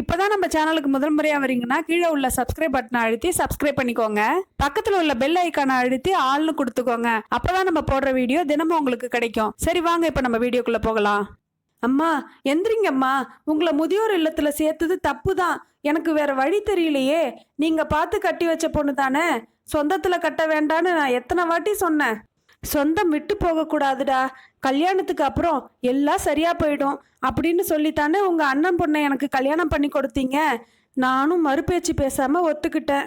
இப்போதான் நம்ம சேனலுக்கு முதல் முறையாக வரீங்கன்னா கீழே உள்ள சப்ஸ்கிரைப் பட்டனை அழுத்தி சப்ஸ்கிரைப் பண்ணிக்கோங்க. பக்கத்தில் உள்ள பெல் ஐக்கானை அழுத்தி ஆள்னு கொடுத்துக்கோங்க. அப்போதான் நம்ம போடுற வீடியோ தினமும் உங்களுக்கு கிடைக்கும். சரி வாங்க இப்போ நம்ம வீடியோக்குள்ளே போகலாம். அம்மா எந்திரிங்கம்மா. உங்களை முதியோர் இல்லத்தில் சேர்த்தது தப்பு தான் எனக்கு வேற வழி தெரியலையே. நீங்கள் பார்த்து கட்டி வச்ச பொண்ணு தானே சொந்தத்தில் கட்ட வேண்டான்னு நான் எத்தனை வாட்டி சொன்னேன். சொந்தம் விட்டு போகக்கூடாதுடா. கல்யாணத்துக்கு அப்புறம் எல்லாம் சரியா போயிடும். அப்படின்னு சொல்லித்தானே உங்க அண்ணன் பொண்ணை எனக்கு கல்யாணம் பண்ணி கொடுத்தீங்க. நானும் மறுபேச்சு பேசாம ஒத்துக்கிட்டேன்.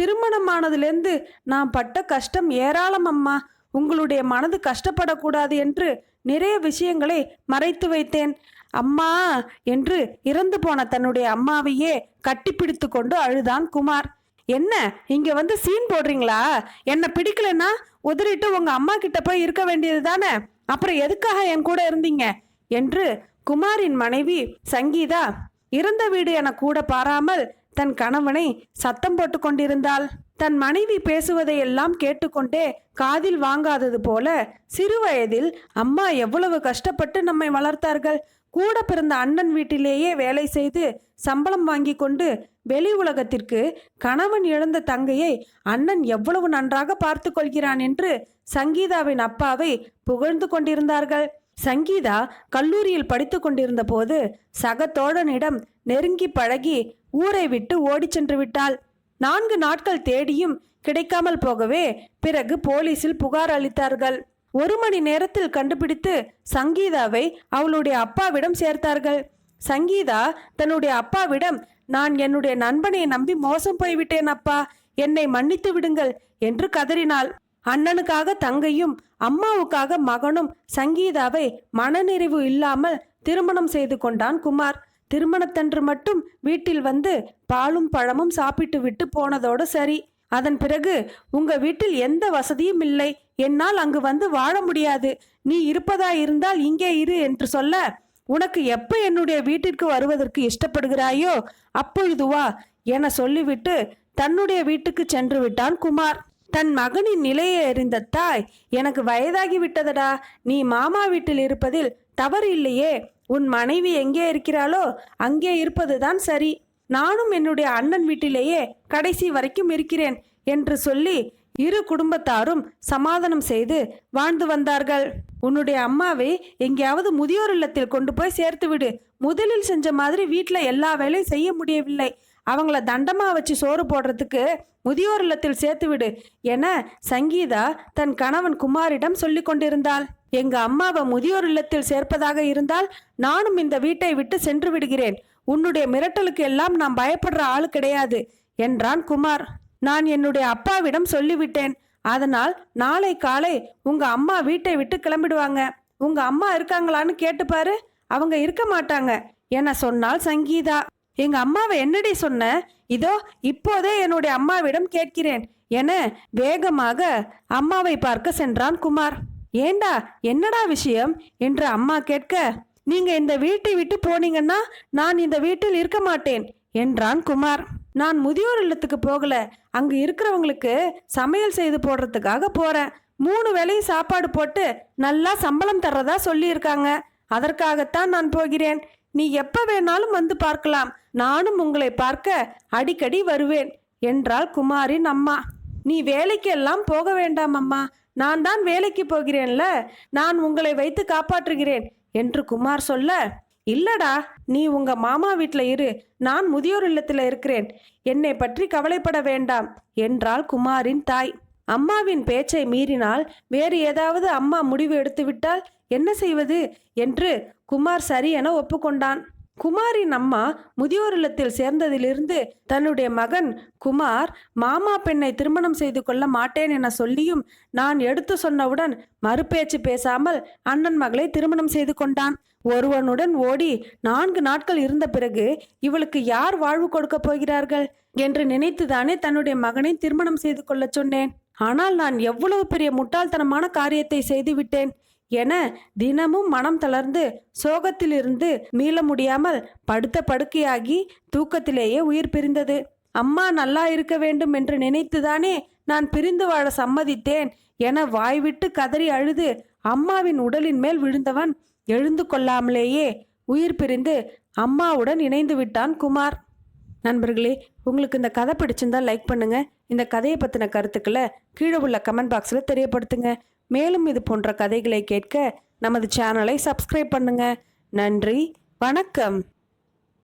திருமணமானதுலேருந்து நான் பட்ட கஷ்டம் ஏராளம் அம்மா. உங்களுடைய மனது கஷ்டப்படக்கூடாது என்று நிறைய விஷயங்களை மறைத்து வைத்தேன். அம்மா என்று இறந்து போன தன்னுடைய அம்மாவையே கட்டிப்பிடித்து கொண்டு அழுதான் குமார். என்ன இங்க வந்து சீன் போடுறீங்களா? என்ன பிடிக்கலன்னா உதறிட்டு உங்க அம்மா கிட்ட போய் இருக்க வேண்டியது தானே? அப்புறம் எதுக்காக என் கூட இருந்தீங்க? என்று குமாரின் மனைவி சங்கீதா இறந்த வீடு என கூட பாராமல் தன் கணவனை சத்தம் போட்டு கொண்டிருந்தாள். தன் மனைவி பேசுவதையெல்லாம் கேட்டுக்கொண்டே காதில் வாங்காதது போல சிறு வயதில் அம்மா எவ்வளவு கஷ்டப்பட்டு நம்மை வளர்த்தார்கள்? கூட பிறந்த அண்ணன் வீட்டிலேயே வேலை செய்து சம்பளம் வாங்கி கொண்டு வெளி உலகத்திற்கு கணவன் இழந்த தங்கையை அண்ணன் எவ்வளவு நன்றாக பார்த்து கொள்கிறான் என்று சங்கீதாவின் அப்பாவை புகழ்ந்து கொண்டிருந்தார்கள். சங்கீதா கல்லூரியில் படித்து கொண்டிருந்த போது சக தோழனிடம் நெருங்கி பழகி ஊரை விட்டு ஓடிச் சென்று விட்டாள். நான்கு நாட்கள் தேடியும் கிடைக்காமல் போகவே பிறகு போலீசில் புகார் அளித்தார்கள். ஒரு மணி நேரத்தில் கண்டுபிடித்து சங்கீதாவை அவளுடைய அப்பாவிடம் சேர்த்தார்கள். சங்கீதா தன்னுடைய அப்பாவிடம் நான் என்னுடைய நண்பனை நம்பி மோசம் போய்விட்டேன் அப்பா. என்னை மன்னித்து விடுங்கள் என்று கதறினாள். அண்ணனுக்காக தங்கையும் அம்மாவுக்காக மகனும் சங்கீதாவை மனநிறைவு இல்லாமல் திருமணம் செய்து கொண்டான் குமார். திருமணத்தன்று மட்டும் வீட்டில் வந்து பாலும் பழமும் சாப்பிட்டு விட்டு போனதோடு சரி. அதன் பிறகு உங்க வீட்டில் எந்த வசதியும் இல்லை. என்னால் அங்கு வந்து வாழ முடியாது. நீ இருப்பதா இருந்தால் இங்கே இரு என்று சொல்ல உனக்கு எப்ப என்னுடைய வீட்டிற்கு வருவதற்கு இஷ்டப்படுகிறாயோ அப்பொழுது வா என சொல்லிவிட்டு தன்னுடைய வீட்டுக்கு சென்று விட்டான் குமார். தன் மகனின் நிலையை அறிந்த தாய் எனக்கு வயதாகி விட்டதடா. நீ மாமா வீட்டில் இருப்பதில் தவறு இல்லையே. உன் மனைவி எங்கே இருக்கிறாளோ அங்கே இருப்பதுதான் சரி. நானும் என்னுடைய அண்ணன் வீட்டிலேயே கடைசி வரைக்கும் இருக்கிறேன் என்று சொல்லி இரு குடும்பத்தாரும் சமாதானம் செய்து வாழ்ந்து வந்தார்கள். உன்னுடைய அம்மாவை எங்கேயாவது முதியோர் இல்லத்தில் கொண்டு போய் சேர்த்து விடு. முதலில் செஞ்ச மாதிரி வீட்டில் எல்லா வேலையும் செய்ய முடியவில்லை. அவங்கள தண்டமாக வச்சு சோறு போடுறதுக்கு முதியோர் இல்லத்தில் சேர்த்து விடு என சங்கீதா தன் கணவன் குமாரிடம் சொல்லி கொண்டிருந்தாள். எங்க அம்மாவை முதியோர் இல்லத்தில் சேர்ப்பதாக இருந்தால் நானும் இந்த வீட்டை விட்டு சென்று விடுகிறேன். உன்னுடைய மிரட்டலுக்கு எல்லாம் நான் பயப்படுற ஆள் கிடையாது என்றான் குமார். நான் என்னுடைய அப்பாவிடம் சொல்லிவிட்டேன். அதனால் நாளை காலை உங்க அம்மா வீட்டை விட்டு கிளம்பிடுவாங்க. உங்க அம்மா இருக்காங்களான்னு கேட்டுப்பாரு அவங்க இருக்க மாட்டாங்க என சொன்னால் சங்கீதா. எங்க அம்மாவை என்னடி சொன்ன? இதோ இப்போதே என்னுடைய அம்மாவிடம் கேட்கிறேன் என வேகமாக அம்மாவை பார்க்க சென்றான் குமார். ஏண்டா என்னடா விஷயம்? என்று அம்மா கேட்க நீங்க இந்த வீட்டை விட்டு போனீங்கன்னா நான் இந்த வீட்டில் இருக்க மாட்டேன் என்றான் குமார். நான் முதியோர் இல்லத்துக்கு போகல அங்கு இருக்கிறவங்களுக்கு சமையல் செய்து போடுறதுக்காக போறேன். மூணு வேளையும் சாப்பாடு போட்டு நல்லா சம்பளம் தர்றதா சொல்லியிருக்காங்க. அதற்காகத்தான் நான் போகிறேன். நீ எப்ப வேணாலும் வந்து பார்க்கலாம். நானும் உங்களை பார்க்க அடிக்கடி வருவேன் என்றாள் குமாரின் அம்மா. நீ வேலைக்கு எல்லாம் போக வேண்டாம் அம்மா. நான் தான் வேலைக்கு போகிறேன்ல. நான் உங்களை வைத்து காப்பாற்றுகிறேன். என்று குமார் சொல்ல இல்லடா நீ உங்க மாமா வீட்டில் இரு. நான் முதியோர் இல்லத்தில் இருக்கிறேன். என்னை பற்றி கவலைப்பட வேண்டாம் என்றாள் குமாரின் தாய். அம்மாவின் பேச்சை மீறினால் வேறு ஏதாவது அம்மா முடிவு எடுத்துவிட்டால் என்ன செய்வது என்று குமார் சரி என ஒப்புக்கொண்டான். குமாரின் அம்மா முதியோர் இல்லத்தில் சேர்ந்ததிலிருந்து தன்னுடைய மகன் குமார் மாமா பெண்ணை திருமணம் செய்து கொள்ள மாட்டேன் என சொல்லியும் நான் எடுத்து சொன்னவுடன் மறுபேச்சு பேசாமல் அண்ணன் மகளை திருமணம் செய்து கொண்டான். ஒருவனுடன் ஓடி நான்கு நாட்கள் இருந்த பிறகு இவளுக்கு யார் வாழ்வு கொடுக்க போகிறார்கள் என்று நினைத்துதானே தன்னுடைய மகனை திருமணம் செய்து கொள்ளச் சொன்னேன். ஆனால் நான் எவ்வளவு பெரிய முட்டாள்தனமான காரியத்தை செய்துவிட்டேன் என தினமும் மனம் தளர்ந்து சோகத்திலிருந்து மீள முடியாமல் படுத்த படுக்கையாகி தூக்கத்திலேயே உயிர் பிரிந்தது. அம்மா நல்லா இருக்க வேண்டும் என்று நினைத்துதானே நான் பிரிந்து வாழ சம்மதித்தேன் என வாய்விட்டு கதறி அழுது அம்மாவின் உடலின் மேல் விழுந்தவன் எழுந்து கொள்ளாமலேயே உயிர் பிரிந்து அம்மாவுடன் இணைந்து விட்டான் குமார். நண்பர்களே உங்களுக்கு இந்த கதை பிடிச்சிருந்தா லைக் பண்ணுங்க. இந்த கதையை பற்றின கருத்துக்களை கீழே உள்ள கமெண்ட் பாக்ஸில் தெரியப்படுத்துங்க. மேலும் இது போன்ற கதைகளை கேட்க நமது சேனலை சப்ஸ்கிரைப் பண்ணுங்க. நன்றி. வணக்கம்.